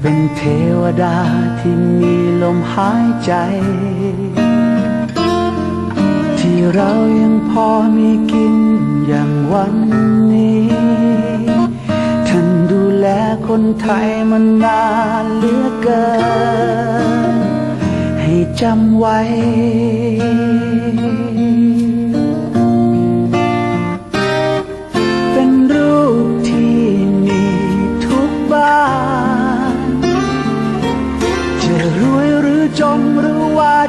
เป็นเทวดาที่มีลมหายใจ ที่เรายังพอมีกินอย่างวันนี้ ท่านดูแลคนไทยมานานเหลือเกิน ให้จำไว้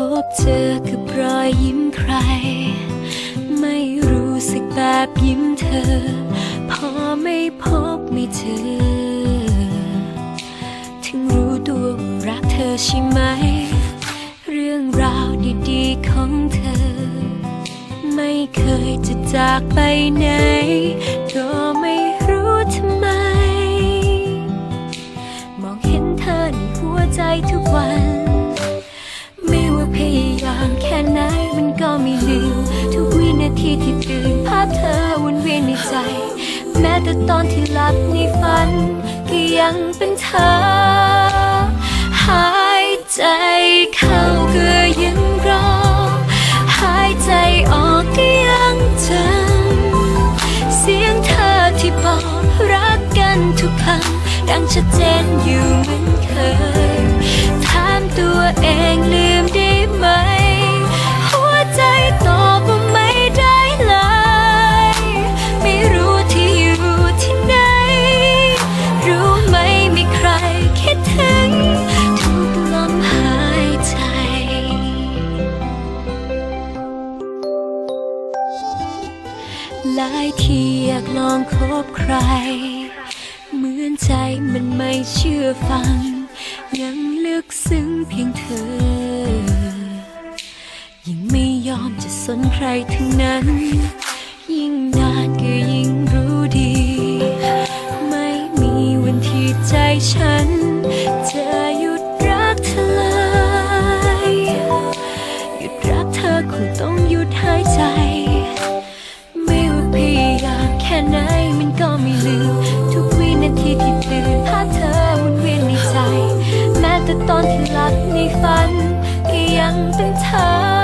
พบเจอกับรอยยิ้มใคร ไม่รู้สึกแบบยิ้มเธอ พอไม่พบไม่เจอ ถึงรู้ตัวว่ารักเธอใช่ไหม เรื่องราวดีๆของเธอ ไม่เคยจะจากไปไหนก็ไม ว่าพยายามแค่ไหนมันก็ไม่ลืมทุกวินาทีที่ตื่นภาพเธอวนเวียนในใจ แม้แต่ตอนที่หลับในฝัน ก็ยังเป็นเธอ หายใจเข้าก็ยังรอ หายใจออกก็ยังจำเสียงเธอที่บอกรักกันทุกคำดังชัดเจนอยู่เหมือนเคยถามตัวเองลืม หลายทีอยากลองคบใคร เหมือนใจมันไม่เชื่อฟัง ยังลึกซึ้งเพียงเธอ ยิ่งไม่ยอมจะสนใครทั้งนั้น ยิ่งนานก็ยิ่งรู้ดี ไม่มีวันที่ใจฉันจะ ตอนที่หลับในฝัน ก็ยังเป็นเธอ